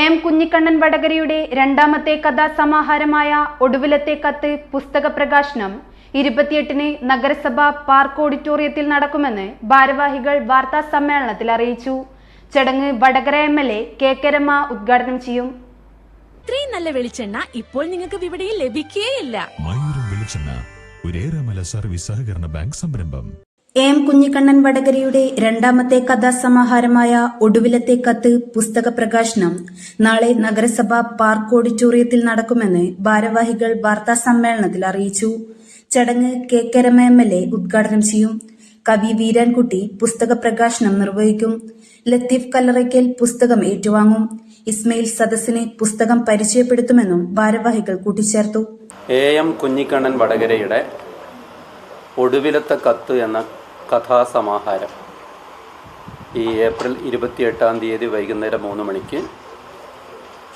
M Kunhikannan വടകരയുടെ രണ്ടാമത്തെ കഥാസമാഹാരമായ ഒടുവിലത്തെ കത്ത് പുസ്തക പ്രകാശനം ഇരുപത്തിയെട്ടിന് നഗരസഭ പാർക്ക് ഓഡിറ്റോറിയത്തിൽ നടക്കുമെന്ന് ഭാരവാഹികൾ വാർത്താ സമ്മേളനത്തിൽ അറിയിച്ചു. ചടങ്ങ് Vadakara M L A K K Rama ഉദ്ഘാടനം ചെയ്യും. ഇത്രയും നല്ല വെളിച്ചെണ്ണ ഇപ്പോൾ നിങ്ങൾക്ക് വിപണിയിൽ ലഭിക്കുകയില്ല മയൂരം വെളിച്ചെണ്ണ ഒരേറെമല സർവീസ് സഹകരണ ബാങ്ക് സംരംഭം. എം കുഞ്ഞിക്കണ്ണൻ വടകരയുടെ രണ്ടാമത്തെ കഥാസമാഹാരമായ ഒടുവിലത്തെ കത്ത് പുസ്തക പ്രകാശനം നാളെ നഗരസഭ പാർക്ക് ഓഡിറ്റോറിയത്തിൽ നടക്കുമെന്ന് ഭാരവാഹികൾ വാർത്താ സമ്മേളനത്തിൽ അറിയിച്ചു. ചടങ്ങ് K K M L A ഉദ്ഘാടനം ചെയ്യും. കവി വീരാൻകുട്ടി പുസ്തക പ്രകാശനം നിർവഹിക്കും. ലത്തീഫ് കല്ലറയ്ക്കൽ പുസ്തകം ഏറ്റുവാങ്ങും. ഇസ്മയിൽ സദസ്സിനെ പുസ്തകം പരിചയപ്പെടുത്തുമെന്നും ഭാരവാഹികൾ കൂട്ടിച്ചേർത്തു. എ എം കുഞ്ഞിക്കണ്ണൻ വടകരയുടെ ഒടുവിലത്തെ കത്ത് എന്ന കഥാസമാഹാരം. ഈ ഏപ്രിൽ ഇരുപത്തിയെട്ടാം തീയതി വൈകുന്നേരം മൂന്ന് മണിക്ക്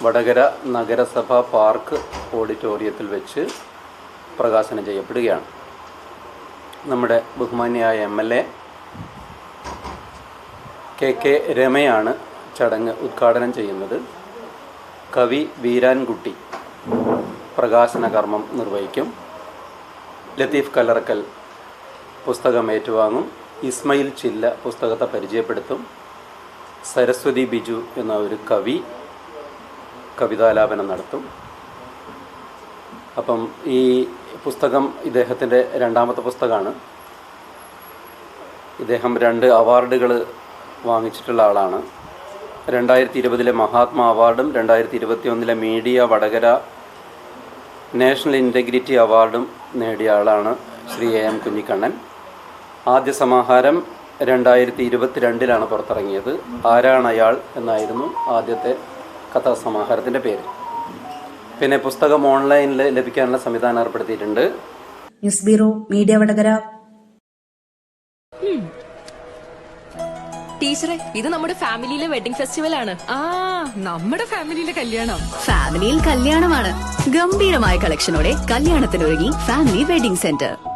വടകര നഗരസഭ പാർക്ക് ഓഡിറ്റോറിയത്തിൽ വെച്ച് പ്രകാശനം ചെയ്യപ്പെടുകയാണ്. നമ്മുടെ ബഹുമാന്യായ M L A K K രമയാണ് ചടങ്ങ് ഉദ്ഘാടനം ചെയ്യുന്നത്. കവി വീരാൻകുട്ടി പ്രകാശന കർമ്മം നിർവഹിക്കും. ലത്തീഫ് കല്ലറക്കൽ പുസ്തകം ഏറ്റുവാങ്ങും. ഇസ്മയിൽ ചില്ല പുസ്തകത്തെ പരിചയപ്പെടുത്തും. സരസ്വതി ബിജു എന്ന ഒരു കവി കവിതാലാപനം നടത്തും. അപ്പം ഈ പുസ്തകം ഇദ്ദേഹത്തിന്റെ രണ്ടാമത്തെ പുസ്തകമാണ്. ഇദ്ദേഹം രണ്ട് അവാർഡുകൾ വാങ്ങിച്ചിട്ടുള്ള ആളാണ്. രണ്ടായിരത്തി ഇരുപതിലെ മഹാത്മാ അവാർഡും രണ്ടായിരത്തി ഇരുപത്തി ഒന്നിലെ മീഡിയ വടകര നാഷണൽ ഇന്റഗ്രിറ്റി അവാർഡും നേടിയ ആളാണ് ശ്രീ എ എം കുഞ്ഞിക്കണ്ണൻ. ആദ്യ സമാഹാരം രണ്ടായിരത്തി ഇരുപത്തിരണ്ടിലാണ് പുറത്തിറങ്ങിയത്. ആരാണ് അയാൾ എന്നായിരുന്നു ആദ്യത്തെ കഥാസമാഹാരത്തിന്റെ പേര്. പിന്നെ പുസ്തകം ഓൺലൈനിൽ ലഭിക്കാനുള്ള സംവിധാനം ഏർപ്പെടുത്തിയിട്ടുണ്ട്. News bureau media Vadakara. ടീച്ചറെ ഇത് നമ്മുടെ ഫാമിലിയിലെ വെഡിങ് ഫെസ്റ്റിവൽ ആണ്. ആ നമ്മുടെ ഫാമിലിയിലെ കല്യാണം. ഫാമിലിയിൽ കല്യാണമാണ്. ഗംഭീരമായ കളക്ഷനോടെ കല്യാണത്തിനൊരുങ്ങി ഫാമിലി വെഡിങ് സെന്റർ.